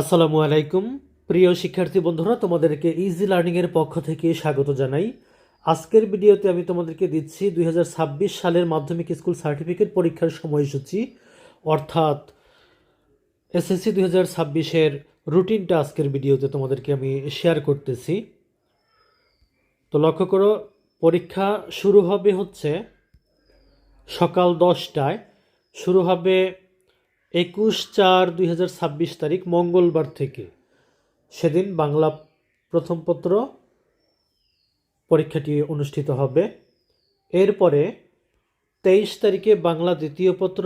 আসসালামু আলাইকুম। প্রিয় শিক্ষার্থী বন্ধুরা, তোমাদেরকে ইজি লার্নিংয়ের পক্ষ থেকে স্বাগত জানাই। আজকের ভিডিওতে আমি তোমাদেরকে দিচ্ছি দুই হাজার ছাব্বিশ সালের মাধ্যমিক স্কুল সার্টিফিকেট পরীক্ষার সময়সূচি। অর্থাৎ এসএসসি দুই হাজার ছাব্বিশের রুটিনটা আজকের ভিডিওতে তোমাদেরকে আমি শেয়ার করতেছি। তো লক্ষ্য করো, পরীক্ষা শুরু হবে হচ্ছে সকাল দশটায়। শুরু হবে একুশ চার দুই তারিখ মঙ্গলবার থেকে। সেদিন বাংলা প্রথম পত্র পরীক্ষাটি অনুষ্ঠিত হবে। এরপরে তেইশ তারিখে বাংলা দ্বিতীয় পত্র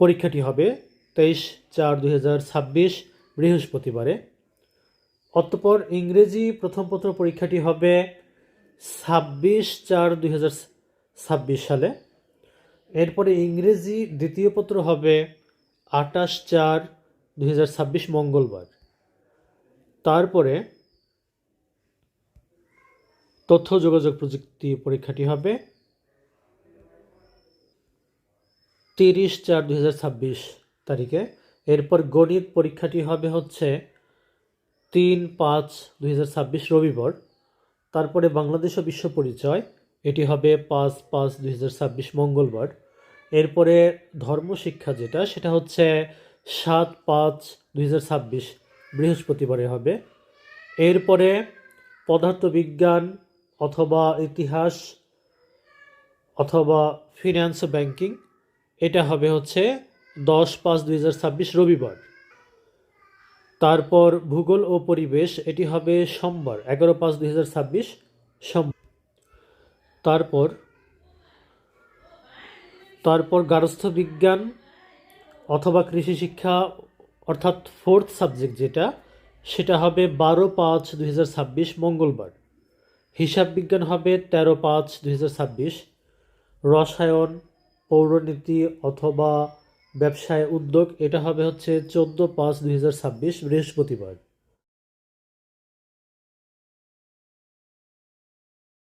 পরীক্ষাটি হবে, তেইশ চার দুই বৃহস্পতিবারে। অতঃপর ইংরেজি প্রথম পত্র পরীক্ষাটি হবে ছাব্বিশ চার দুই সালে। এরপরে ইংরেজি দ্বিতীয় পত্র হবে আটাশ চার ছাব্বিশ মঙ্গলবার। তারপরে তথ্য যোগাযোগ প্রযুক্তি পরীক্ষাটি হবে তিরিশ চার ছাব্বিশ তারিখে। এরপর গণিত পরীক্ষাটি হবে হচ্ছে তিন পাঁচ ছাব্বিশ রবিবার। তারপরে বাংলাদেশ বিশ্ব পরিচয়, এটি হবে পাঁচ পাঁচ ছাব্বিশ মঙ্গলবার। এরপরে ধর্মশিক্ষা যেটা, সেটা হচ্ছে সাত পাঁচ দুই বৃহস্পতিবারে হবে। এরপরে পদার্থবিজ্ঞান অথবা ইতিহাস অথবা ফিনান্স ও ব্যাংকিং, এটা হবে হচ্ছে দশ পাঁচ দুই রবিবার। তারপর ভূগোল ও পরিবেশ, এটি হবে সোমবার, এগারো পাঁচ দুই সোমবার। তারপর তারপর গার্হস্থ্য বিজ্ঞান অথবা কৃষি শিক্ষা, অর্থাৎ ফোর্থ সাবজেক্ট যেটা, সেটা হবে বারো পাঁচ ছাব্বিশ মঙ্গলবার। হিসাব বিজ্ঞান হবে তেরো পাঁচ ছাব্বিশ। রসায়ন, পৌরনীতি অথবা ব্যবসায় উদ্যোগ, এটা হবে হচ্ছে চোদ্দ পাঁচ ছাব্বিশ বৃহস্পতিবার।